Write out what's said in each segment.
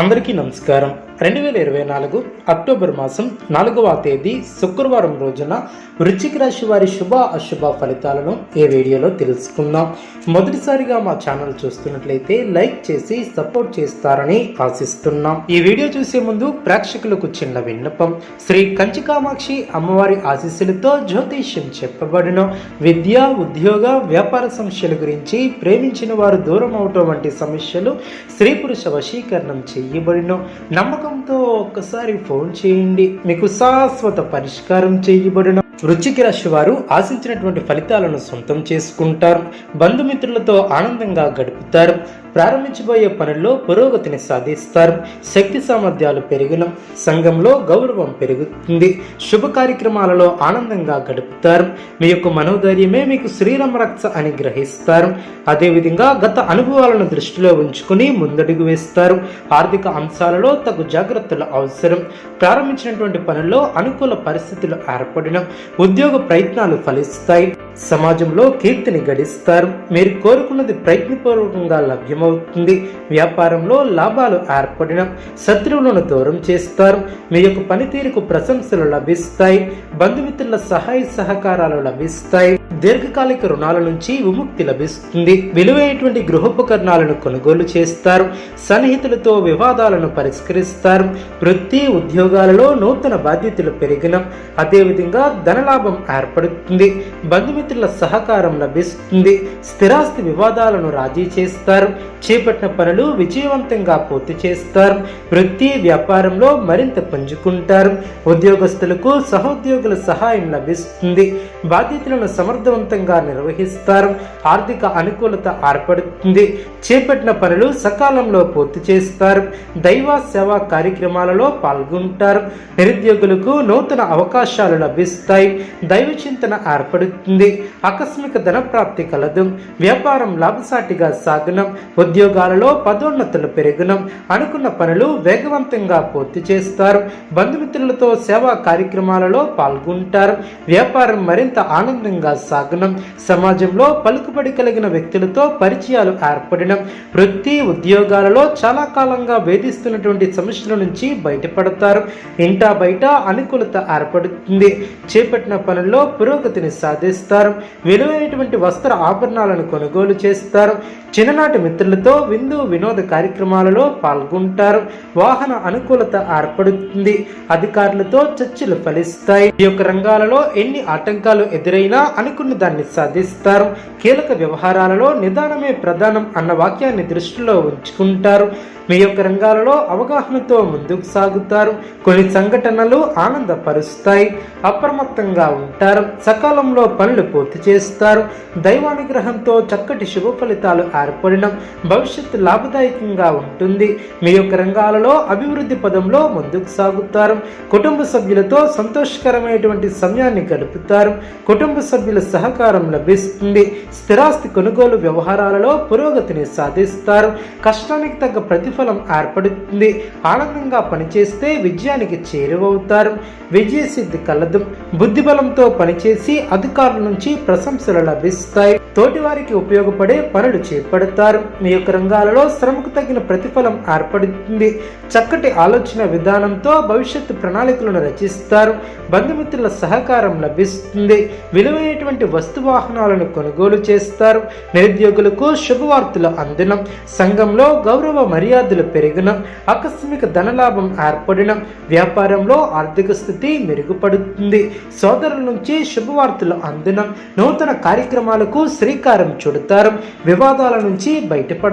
అందరికీ నమస్కారం. రెండు వేల ఇరవై నాలుగు అక్టోబర్ మాసం నాలుగవ తేదీ శుక్రవారం రోజున వృశ్చిక రాశి వారి శుభ అశుభ ఫలితాలను ఈ వీడియోలో తెలుసుకుందాం. మొదటిసారిగా మా ఛానల్ చూస్తున్నట్లయితే లైక్ చేసి సపోర్ట్ చేస్తారని ఆశిస్తున్నాం. ఈ వీడియో చూసే ముందు ప్రేక్షకులకు చిన్న విన్నపం. శ్రీ కంచికామాక్షి అమ్మవారి ఆశీస్సులతో జ్యోతిష్యం చెప్పబడిన. విద్య ఉద్యోగ వ్యాపార సమస్యల గురించి ప్రేమించిన వారు దూరం అవటం వంటి సమస్యలు స్త్రీ పురుష వశీకరణం చేయబడినో నమ్మకంతో ఒక్కసారి ఫోన్ చేయండి. మీకు శాశ్వత పరిష్కారం చేయబడిన వృశ్చిక రాశి వారు ఆశించినటువంటి ఫలితాలను సొంతం చేసుకుంటారు. బంధుమిత్రులతో ఆనందంగా గడుపుతారు. ప్రారంభించబోయే పనుల్లో పురోగతిని సాధిస్తారు. శక్తి సామర్థ్యాలు పెరిగిన సంఘంలో గౌరవం పెరుగుతుంది. శుభ కార్యక్రమాలలో ఆనందంగా గడుపుతారు. మీ యొక్క మనోధైర్యమే మీకు శ్రీరామ రక్ష అని గ్రహిస్తారు. అదేవిధంగా గత అనుభవాలను దృష్టిలో ఉంచుకుని ముందడుగు వేస్తారు. ఆర్థిక అంశాలలో తగు జాగ్రత్తలు అవసరం. ప్రారంభించినటువంటి పనుల్లో అనుకూల పరిస్థితులు ఏర్పడిన. ఉద్యోగ ప్రయత్నాలు ఫలిస్తాయి. సమాజంలో కీర్తిని గడిస్తారు. మీరు కోరుకున్నది ప్రయత్నపూర్వకంగా లభ్యం ప్రారంభమవుతుంది వ్యాపారంలో లాభాలు ఏర్పడిన శత్రువులను దూరం చేస్తారు. మీ యొక్క పనితీరుకు ప్రశంసలు లభిస్తాయి. బంధుమిత్రుల సహాయ సహకారాలు లభిస్తాయి. దీర్ఘకాలిక రుణాల నుంచి విముక్తి లభిస్తుంది. విలువైనటువంటి గృహోపకరణాలను కొనుగోలు చేస్తారు. సన్నిహితులతో వివాదాలను పరిష్కరిస్తారు. వృత్తి ఉద్యోగాలలో నూతన బాధ్యతలు పెరిగిన అదేవిధంగా ధనలాభం ఏర్పడుతుంది. బంధుమిత్రుల సహకారం లభిస్తుంది. స్థిరాస్తి వివాదాలను రాజీ చేస్తారు. చేపట్టిన పనులు విజయవంతంగా పూర్తి చేస్తారు. వృత్తి వ్యాపారంలో మరింత పుంజుకుంటారు. ఉద్యోగస్తులకు సహోద్యోగుల సహాయం లభిస్తుంది. బాధ్యతలను సమర్థవంతంగా నిర్వహిస్తారు. ఆర్థిక అనుకూలత ఏర్పడుతుంది. చేపట్టిన పనులు సకాలంలో పూర్తి చేస్తారు. దైవ సేవా కార్యక్రమాలలో పాల్గొంటారు. నిరుద్యోగులకు నూతన అవకాశాలు లభిస్తాయి. దైవ చింతన ఏర్పడుతుంది. ఆకస్మిక ధన ప్రాప్తి కలదు. వ్యాపారం లాభసాటిగా సాగనం. ఉద్యోగాలలో పదోన్నతులు పెరుగునం. అనుకున్న పనులు వేగవంతంగా పూర్తి చేస్తారు. బంధుమిత్రులతో సేవా కార్యక్రమాలలో పాల్గొంటారు. వ్యాపారం మరింత ఆనందంగా సాగనం. సమాజంలో పలుకుబడి కలిగిన వ్యక్తులతో పరిచయాలు ఏర్పడడం వృత్తి ఉద్యోగాలలో చాలా కాలంగా వేధిస్తున్నటువంటి సమస్యల నుంచి బయటపడతారు. ఇంటా బయట అనుకూలత ఏర్పడుతుంది. చేపట్టిన పనుల్లో పురోగతిని సాధిస్తారు. విలువైనటువంటి వస్త్ర ఆభరణాలను కొనుగోలు చేస్తారు. చిన్ననాటి మిత్రులతో విందు వినోద కార్యక్రమాలలో పాల్గొంటారు. వాహన అనుకూలత ఏర్పడుతుంది. అధికారులతో చర్చలు ఫలిస్తాయి. ఈ యొక్క రంగాలలో ఎన్ని ఆటంకాలు ఎదురైనా అనుకున్న దాన్ని సాధిస్తారు. కీలక వ్యవహారాలలో నిదానమే ప్రధానం అన్న వాక్యాన్ని దృష్టిలో ఉంచుకుంటారు. మీ యొక్క రంగాలలో అవగాహనతో ముందుకు సాగుతారు. కొన్ని సంఘటనలు ఆనందపరుస్తాయి. అప్రమత్తంగా ఉంటారు. సకాలంలో పనులు పూర్తి చేస్తారు. దైవానుగ్రహంతో చక్కటి శుభ ఫలితాలు ఏర్పడిన భవిష్యత్తు లాభదాయకంగా ఉంటుంది. మీ యొక్క రంగాలలో అభివృద్ధి పదంలో ముందుకు సాగుతారు. కుటుంబ సభ్యులతో సంతోషకరమైనటువంటి సమయాన్ని గడుపుతారు. కుటుంబ సభ్యుల సహకారం లభిస్తుంది. స్థిరాస్తి కొనుగోలు వ్యవహారాలలో పురోగతిని సాధిస్తారు. కష్టానికి తగ్గ ప్రతిఫలం ఏర్పడుతుంది. ఆనందంగా పనిచేస్తే విజయానికి చేరువవుతారు. విజయ సిద్ధి కలదు. బుద్ధిబలంతో పనిచేసి అధికారుల నుంచి ప్రశంసలు లభిస్తాయి. తోటివారికి ఉపయోగపడే పనులు చేపడతారు. మీ యొక్క రంగాలలో శ్రమకు తగిన ప్రతిఫలం ఏర్పడుతుంది. చక్కటి ఆలోచన విధానంతో భవిష్యత్తు ప్రణాళికలను రచిస్తారు. బంధుమిత్రుల సహకారం లభిస్తుంది. విలువైనటువంటి వస్తు వాహనాలను కొనుగోలు చేస్తారు. నిరుద్యోగులకు శుభవార్తలు అందనం. సంఘంలో గౌరవ మర్యాదలు పెరిగిన ఆకస్మిక ధనలాభం ఏర్పడిన వ్యాపారంలో ఆర్థిక స్థితి మెరుగుపడుతుంది. సోదరుల నుంచి శుభవార్తలు అందనం. నూతన కార్యక్రమాలకు శ్రీకారం చుడతారు. వివాదాల నుంచి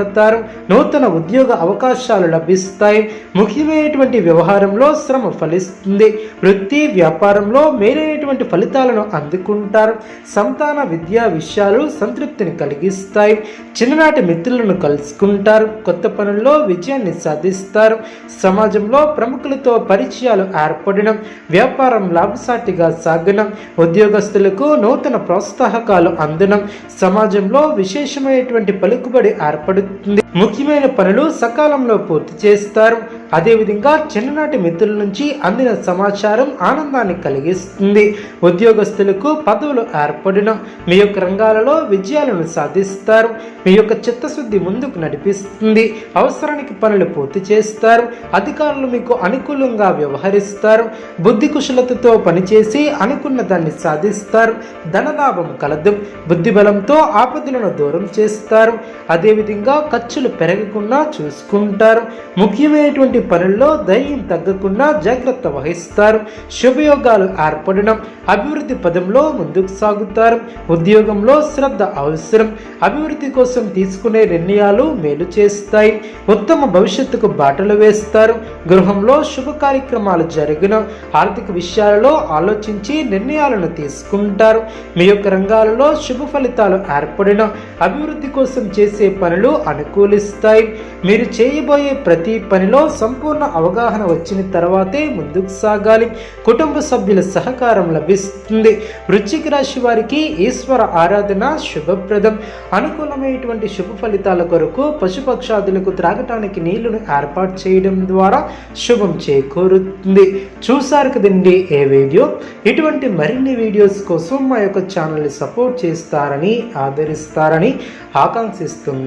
బయటపడతారు నూతన ఉద్యోగ అవకాశాలు లభిస్తాయి ముఖ్యమైనటువంటి వ్యవహారంలో శ్రమ ఫలిస్తుంది వృత్తి వ్యాపారంలో మేలైనటువంటి ఫలితాలను అందుకుంటారు సంతాన విద్యా విషయాలు సంతృప్తిని కలిగిస్తాయి చిన్ననాటి మిత్రులను కలుసుకుంటారు కొత్త పనుల్లో విజయాన్ని సాధిస్తారు సమాజంలో ప్రముఖులతో పరిచయాలు ఏర్పడడం వ్యాపారం లాభసాటిగా సాగడం ఉద్యోగస్తులకు నూతన ప్రోత్సాహకాలు అందడం సమాజంలో విశేషమైనటువంటి పలుకుబడి ఏర్పడుతుంది ముఖ్యమైన పనులు సకాలంలో పూర్తి చేస్తారు. అదేవిధంగా చిన్ననాటి మిత్రుల నుంచి అందిన సమాచారం ఆనందాన్ని కలిగిస్తుంది. ఉద్యోగస్తులకు పదవులు ఏర్పడిన మీ యొక్క రంగాలలో విజయాలను సాధిస్తారు. మీ యొక్క చిత్తశుద్ధి ముందుకు నడిపిస్తుంది. అవసరానికి పనులు పూర్తి చేస్తారు. అధికారులు మీకు అనుకూలంగా వ్యవహరిస్తారు. బుద్ధి కుశలతతో పనిచేసి అనుకున్న దాన్ని సాధిస్తారు. ధనలాభం కలదు. బుద్ధి బలంతో ఆపదలను దూరం చేస్తారు. అదేవిధంగా ఖర్చులు పెరగకుండా చూసుకుంటారు. ముఖ్యమైనటువంటి పనుల్లో ధైర్యం తగ్గకుండా జాగ్రత్త వహిస్తారు. శుభయోగాలు ఏర్పడడం అభివృద్ధి పదంలో ముందుకు సాగుతారు. ఉద్యోగంలో శ్రద్ధ అవసరం. అభివృద్ధి కోసం తీసుకునే నిర్ణయాలు మేలు చేస్తాయి. ఉత్తమ భవిష్యత్తుకు బాటలు వేస్తారు. గృహంలో శుభ కార్యక్రమాలు జరిగిన. ఆర్థిక విషయాలలో ఆలోచించి నిర్ణయాలను తీసుకుంటారు. మీ యొక్క రంగాలలో శుభ ఫలితాలు ఏర్పడిన. అభివృద్ధి కోసం చేసే పనులు అనుకూలిస్తాయి. మీరు చేయబోయే ప్రతి పనిలో సంపూర్ణ అవగాహన వచ్చిన తర్వాతే ముందుకు సాగాలి. కుటుంబ సభ్యుల సహకారం లభిస్తుంది. వృశ్చిక రాశి వారికి ఈశ్వర ఆరాధన శుభప్రదం. అనుకూలమైనటువంటి శుభ ఫలితాల కొరకు పశుపక్షాదులకు త్రాగటానికి నీళ్ళను ఏర్పాటు చేయడం ద్వారా శుభం చేకూరుతుంది. చూసారు కదండి ఏ వీడియో? ఇటువంటి మరిన్ని వీడియోస్ కోసం మా యొక్క ఛానల్ని సపోర్ట్ చేస్తారని ఆదరిస్తారని ఆకాంక్షిస్తుంది